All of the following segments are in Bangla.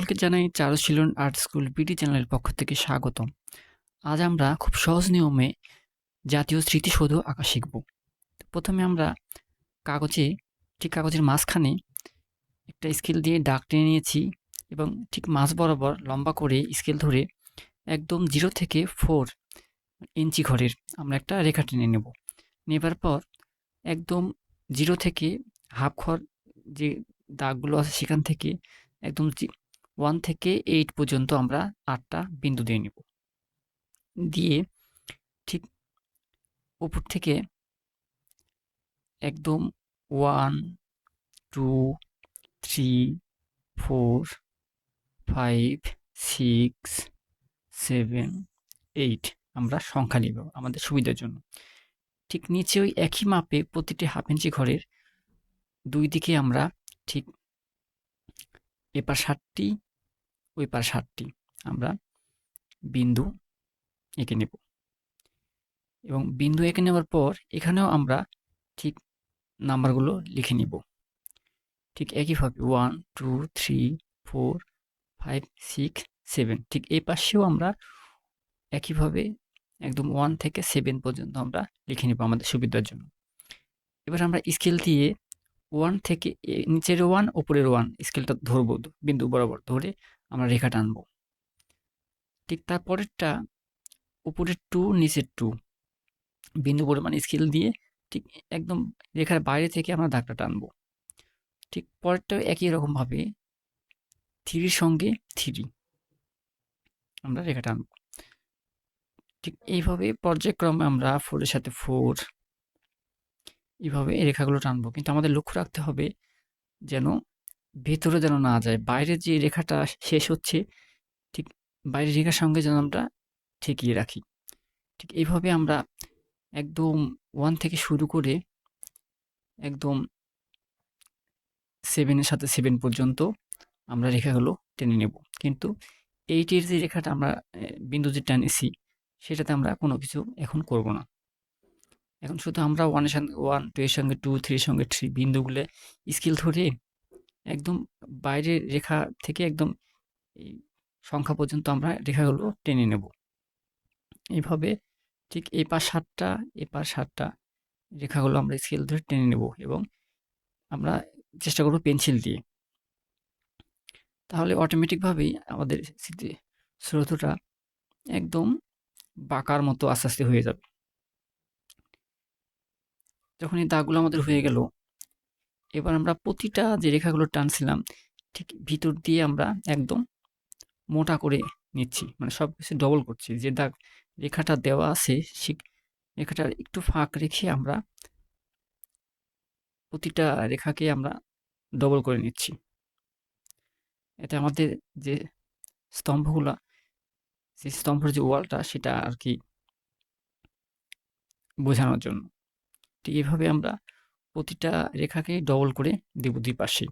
সকলকে জানাই Charu children art school BD চ্যানেলের পক্ষ থেকে স্বাগতম। আজ আমরা খুব সহজ নিয়মে জাতীয় স্মৃতিসৌধ আঁকা শিখব। প্রথমে আমরা কাগজে, ঠিক কাগজের মাঝখানে একটা স্কেল দিয়ে দাগ টেনে নিয়েছি এবং ঠিক মাঝ বরাবর লম্বা করে স্কেল ধরে একদম জিরো থেকে ফোর ইঞ্চি ঘরের আমরা একটা রেখা টেনে নেব। নেবার পর একদম জিরো থেকে হাফ ঘর যে দাগগুলো আছে সেখান থেকে একদম ওয়ান থেকে এইট পর্যন্ত আমরা আটটা বিন্দু দিয়ে নেব। দিয়ে ঠিক উপর থেকে একদম one, two, three, four, five, six, seven, eight আমরা সংখ্যা নিব আমাদের সুবিধার জন্য। ঠিক নিচে ওই একই মাপে প্রতিটি হাফ ইঞ্চি ঘরের দুই দিকে আমরা ঠিক এপার ষাটটি ওই পার ষাটটি আমরা বিন্দু এঁকে নেব। এবং বিন্দু এঁকে নেওয়ার পর এখানেও আমরা ঠিক নাম্বারগুলো লিখে নিব। ঠিক একইভাবে one, two, three, four, five, six, seven ঠিক এই পাশেও আমরা একইভাবে একদম ওয়ান থেকে সেভেন পর্যন্ত আমরা লিখে নেব আমাদের সুবিধার জন্য। এবার আমরা স্কেল দিয়ে ওয়ান থেকে নিচের ওয়ান, ওপরের ওয়ান স্কেলটা ধরবো, বিন্দু বরাবর ধরে আমরা রেখা টানবো। ঠিক তারপরেরটা উপরের টু, নিচের টু। বিন্দু পরিমাণ স্কেল দিয়ে ঠিক একদম রেখার বাইরে থেকে আমরা দাগটা টানব। ঠিক পরেরটাও একই রকমভাবে থ্রির সঙ্গে থ্রি আমরা রেখা টানবো। ঠিক এইভাবে পর্যায়ক্রমে আমরা ফোরের সাথে ফোর এইভাবে এই রেখাগুলো টানবো। কিন্তু আমাদের লক্ষ্য রাখতে হবে যেন ভেতরে যেন না যায় বাইরের যে রেখাটা শেষ হচ্ছে, ঠিক বাইরের রেখার সঙ্গে যেন আমরা ঠেকিয়ে রাখি। ঠিক এইভাবে আমরা একদম ওয়ান থেকে শুরু করে একদম সেভেনের সাথে সেভেন পর্যন্ত আমরা রেখাগুলো টেনে নেব। কিন্তু এইটের যে রেখাটা আমরা বিন্দু যে টানেছি সেটাতে আমরা কোনো কিছু এখন করব না। এখন শুধু আমরা ওয়ানের সঙ্গে ওয়ান টু এর সঙ্গে টু থ্রির সঙ্গে থ্রি বিন্দুগুলো স্কিল ধরে একদম বাইরের রেখা থেকে একদম এই সংখ্যা পর্যন্ত আমরা রেখাগুলো টেনে নেব। এইভাবে ঠিক এই পাশ সাতটা, এ পাশ সাতটা রেখাগুলো আমরা স্কেল ধরে টেনে নেব এবং আমরা চেষ্টা করব পেন্সিল দিয়ে। তাহলে অটোমেটিকভাবেই আমাদের স্রোতটা একদম বাঁকার মতো আস্তে আস্তে হয়ে যাবে। যখন এই দাগগুলো আমাদের হয়ে গেল এবার আমরা প্রতিটা যে রেখাগুলো টানছিলাম, ঠিক ভিতর দিয়ে আমরা একদম মোটা করে নিচ্ছি। মানে সব কিছু ডবল করছি। যে দাগ রেখাটা দেওয়া আছে সে রেখাটার একটু ফাঁক রেখে আমরা প্রতিটা রেখাকে আমরা ডবল করে নিচ্ছি। এতে আমাদের যে স্তম্ভগুলো যে স্তম্ভের যে ওয়ালটা, সেটা আর কি বোঝানোর জন্য। ঠিক এইভাবে আমরা প্রতিটা রেখাকে ডবল করে দেব দুই পাশে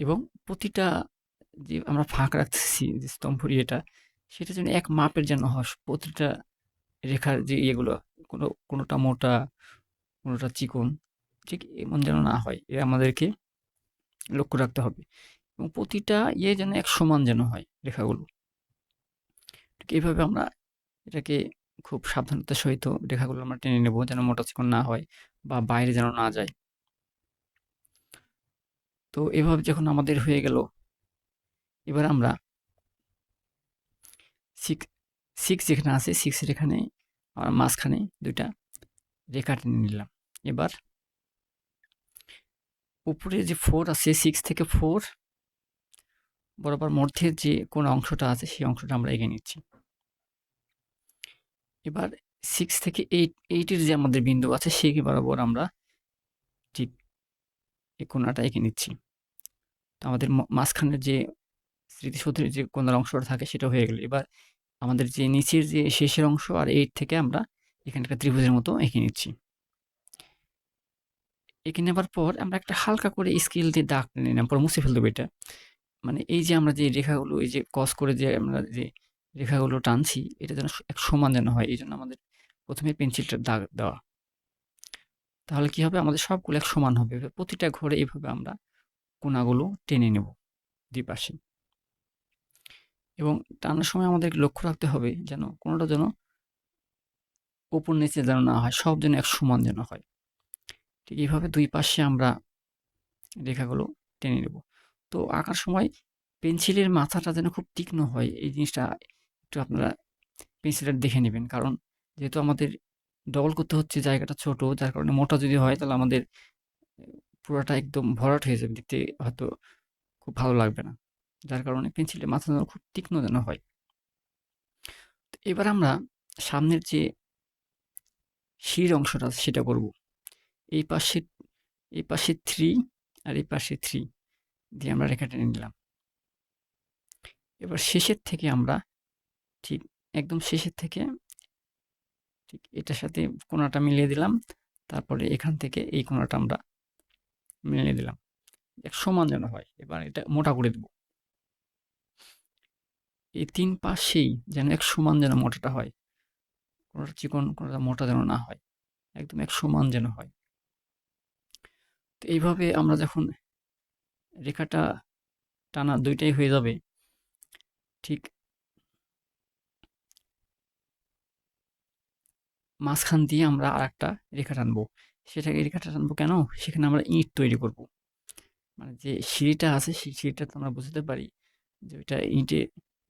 এবং প্রতিটা যে আমরা ফাঁক রাখতেছি যে স্তম্ভ ইয়েটা, সেটা যেন এক মাপের যেন হয়। প্রতিটা রেখার যে ইয়েগুলো, কোনো, কোনোটা মোটা, কোনোটা চিকন, ঠিক এমন যেন না হয়। এ আমাদেরকে লক্ষ্য রাখতে হবে। এবং প্রতিটা ইয়ে যেন এক সমান যেন হয় রেখাগুলো। ঠিক এইভাবে আমরা এটাকে খুব সাবধানতার সহিত রেখাগুলো আমরা টেনে নেব যেন মোটা চিকন না হয় বা বাইরে যেন না যায়। তো এভাবে যখন আমাদের হয়ে গেল, এবার আমরা সিক্স সিক্স যেখানে আছে, সিক্সের এখানে আমরা মাঝখানে দুইটা রেখা টেনে নিলাম। এবার উপরে যে ফোর আছে, সিক্স থেকে ফোর বরাবর মধ্যে যে কোন অংশটা আছে, সেই অংশটা আমরা এগিয়ে নিচ্ছি। এবার সিক্স থেকে এইট এইটের যে আমাদের বিন্দু আছে, সেই বরাবর আমরা ঠিক এই কোনাটা এঁকে নিচ্ছি। তো আমাদের মাঝখানের যে স্মৃতিসৌধের যে কোনার অংশটা থাকে, সেটা হয়ে গেল। এবার আমাদের যে নিচের যে শেষের অংশ আর এইট থেকে আমরা এখানে একটা ত্রিভুজের মতো এঁকে নিচ্ছি। এঁকে নেবার পর আমরা একটা হালকা করে স্কেল দিয়ে দাগ নিলাম পর মুছে ফেলতে এটা। মানে এই যে আমরা যে রেখাগুলো, এই যে কস করে যে আমরা যে রেখাগুলো টানছি, এটা যেন এক সমান যেন হয় এই জন্য আমাদের প্রথমে পেন্সিলটা দাগ, দেওয়া। তাহলে কি হবে? আমাদের সবগুলো এক সমান হবে। প্রতিটা ঘরে এইভাবে আমরা কোনাগুলো টেনে নেব দুই পাশে। এবং টানার সময় আমাদের লক্ষ্য রাখতে হবে যেন কোনোটা যেন ওপর নিচে যেন না হয়, সব যেন এক সমান যেন হয়। ঠিক এইভাবে দুই পাশে আমরা রেখাগুলো টেনে নেব। তো আঁকার সময় পেন্সিলের মাথাটা যেন খুব তীক্ষ্ণ হয়, এই জিনিসটা একটু আপনারা পেন্সিলটা দেখে নেবেন। কারণ যেহেতু আমাদের ডবল করতে হচ্ছে, জায়গাটা ছোট, যার কারণে মোটা যদি হয়, তাহলে আমাদের পুরোটা একদম ভরাট হয়ে যাবে। দেখতে হয়তো খুব ভালো লাগবে না। যার কারণে পেন্সিলের মাথা যেন খুব তীক্ষ্ণ যেন হয়। এবার আমরা সামনের যে শির অংশটা আছে, সেটা করব। এই পাশে এই পাশে থ্রি আর এই পাশে থ্রি দিয়ে আমরা রেখা টেনে নিলাম। এবার শেষের থেকে আমরা ঠিক একদম শেষের থেকে। ঠিক এটার সাথে কোনাটা মিলিয়ে দিলাম। তারপরে এখান থেকে এই কোনাটা আমরা মিলিয়ে দিলাম। এক সমান যেন হয়, এবার এটা মোটা করে দেব। এই তিন পাশেই যেন এক সমান যেন মোটাটা হয়। কোনোটা চিকন, কোনোটা মোটা যেন না হয়। একদম এক সমান যেন হয়। তো এইভাবে আমরা যখন রেখাটা টানা দুইটাই হয়ে যাবে, ঠিক মাঝখান দিয়ে আমরা আর একটা রেখা টানবো। সেটাকে রেখাটা টানবো কেন? সেখানে আমরা ইট তৈরি করব। মানে যে সিঁড়িটা আছে, সেই সিঁড়িটা তো আমরা বুঝতে পারি যে ওইটা ইঁটে,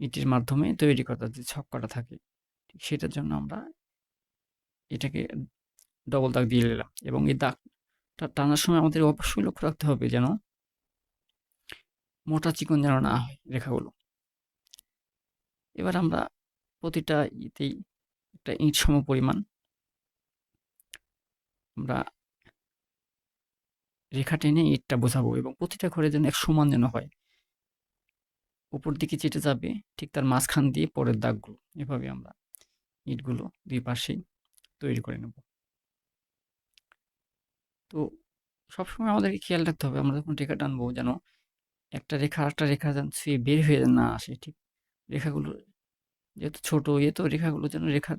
ইটের মাধ্যমে তৈরি করা, যে ছক্কাটা থাকে। ঠিক সেটার জন্য আমরা এটাকে ডবল দাগ দিয়ে নিলাম এবং এই দাগটা টানার সময় আমাদের অবশ্যই লক্ষ্য রাখতে হবে যেন মোটা চিকন যেন না হয় রেখাগুলো। এবার আমরা প্রতিটা ইতেই একটা ইট সম পরিমাণ আমরা রেখা টেনে ইটটা বোঝাবো এবং প্রতিটা ঘরে যেন এক সমান যেন হয়। উপর দিকে চেটে যাবে, ঠিক তার মাঝখান দিয়ে পরের দাগগুলো। এভাবে আমরা ইটগুলো দুই পাশেই তৈরি করে নেব। তো সবসময় আমাদেরকে খেয়াল রাখতে হবে, আমরা যখন রেখা টানবো যেন একটা রেখা আরেকটা রেখা যেন সে বের হয়ে না আসে, ঠিক? রেখাগুলো যেহেতু ছোট ইয়ে তো রেখাগুলো যেন রেখার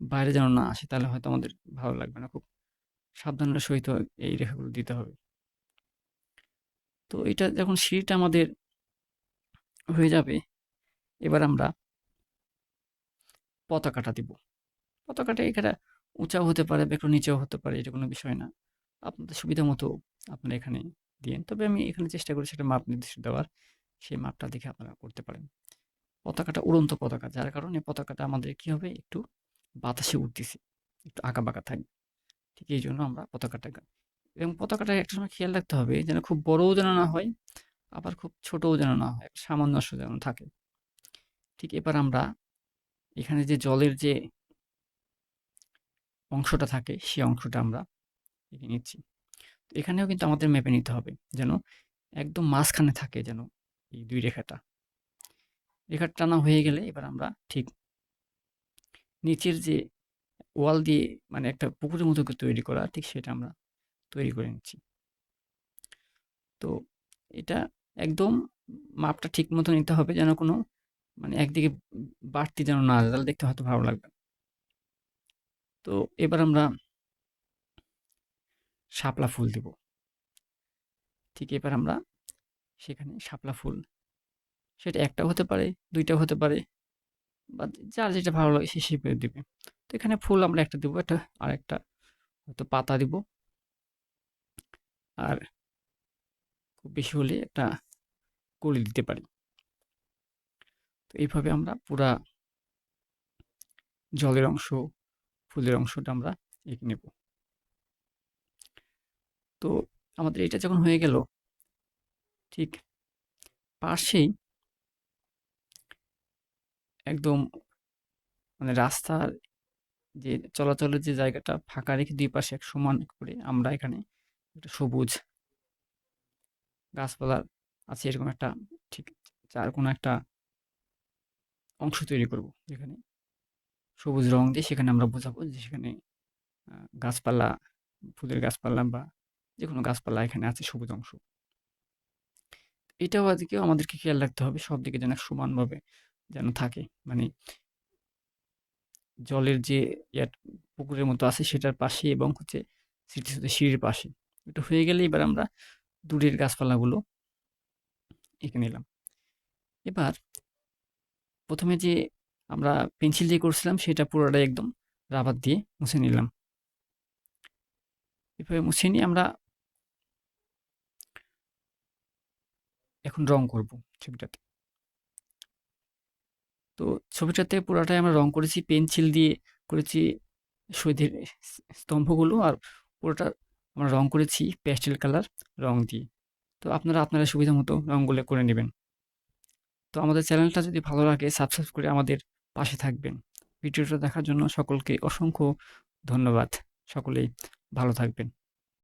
বাইরে যেন না আসে, তাহলে হয়তো আমাদের ভালো লাগবে না খুব। সাবধানের সহিত এই রেখাগুলো দিতে হবে। তো এটা যখন সিঁড়িটা আমাদের হয়ে যাবে, এবার আমরা পতাকাটা দিব। পতাকাটা এখানে উঁচাও হতে পারে বা একটু নিচেও হতে পারে, এটা কোনো বিষয় না। আপনাদের সুবিধা মতো আপনারা এখানে দিন তবে আমি এখানে চেষ্টা করি সেটা মাপ নির্দিষ্ট দেওয়ার, সেই মাপটা দেখে আপনারা করতে পারেন। পতাকাটা উড়ন্ত পতাকা, যার কারণে পতাকাটা আমাদের কি হবে? একটু বাতাসে উঠতেছে একটু আঁকা বাঁকা থাকবে। ঠিক এই জন্য আমরা পতাকাটা এবং পতাকাটা একটা সময় খেয়াল রাখতে হবে যেন খুব বড়ও যেন না হয়, আবার খুব ছোটও যেন না হয়, সামঞ্জস্য যেন থাকে। ঠিক এবার আমরা এখানে যে জলের যে অংশটা থাকে সেই অংশটা আমরা এঁকে নিচ্ছি। এখানেও কিন্তু আমাদের মেপে নিতে হবে যেন একদম মাঝখানে থাকে যেন এই দুই রেখাটা। রেখা টানা হয়ে গেলে এবার আমরা ঠিক নিচের যে ওয়াল দিয়ে মানে একটা পুকুরের মতো তৈরি করা, ঠিক সেটা আমরা তৈরি করে নিচ্ছি। তো এটা একদম মাপটা ঠিক মতো নিতে হবে যেন কোনো মানে একদিকে বাড়তি যেন না যায় তাহলে দেখতে হয়তো ভালো লাগবে তো এবার আমরা শাপলা ফুল দিব। ঠিক এবার আমরা সেখানে শাপলা ফুল, সেটা একটাও হতে পারে, দুইটাও হতে পারে, বা যার যেটা ভালো লাগে সে হিসেবে দিবে। তো এখানে ফুল আমরা একটা দেবো, একটা আর একটা হয়তো পাতা দিব। আর খুব বেশি হলে একটা কলি দিতে পারি। তো এইভাবে আমরা পুরা জলের অংশ, ফুলের অংশটা আমরা এঁকে নেব। তো আমাদের এটা যখন হয়ে গেল, ঠিক পাশেই একদম মানে রাস্তার যে চলাচলের যে জায়গাটা ফাঁকা রেখে দুই পাশে এক সমান করে আমরা এখানে একটা সবুজ গাছপালা আছে এরকম একটা ঠিক চার কোনো একটা অংশ তৈরি করব যেখানে সবুজ রং দিয়ে সেখানে আমরা বোঝাবো যে সেখানে গাছপালা, ফুলের গাছপালা বা যে কোনো গাছপালা এখানে আছে সবুজ অংশ। এটাও আজকেও আমাদেরকে খেয়াল রাখতে হবে সব দিকে যেন সমানভাবে যেন থাকে। মানে জলের যে পুকুরের মতো আছে সেটার পাশে এবং হচ্ছে স্মৃতিসৌধ সিঁড়ির পাশে। এটা হয়ে গেলে এবার আমরা দূরের গাছপালাগুলো এঁকে নিলাম। এবার প্রথমে যে আমরা পেন্সিল দিয়ে করছিলাম সেটা পুরোটাই একদম রাবার দিয়ে মুছে নিলাম। এভাবে মুছে নিয়ে আমরা এখন রং করব ছবিটাতে তো ছবিটাতে পুরোটাই আমরা রং করেছি, পেন্সিল দিয়ে করেছি শহীদের স্তম্ভগুলো আর পুরোটা আমরা রং করেছি প্যাস্টেল কালার রং দিয়ে। তো আপনারা আপনারা সুবিধা মতো রঙগুলো করে নেবেন। তো আমাদের চ্যানেলটা যদি ভালো লাগে সাবস্ক্রাইব করে আমাদের পাশে থাকবেন। ভিডিওটা দেখার জন্য সকলকে অসংখ্য ধন্যবাদ। সকলেই ভালো থাকবেন।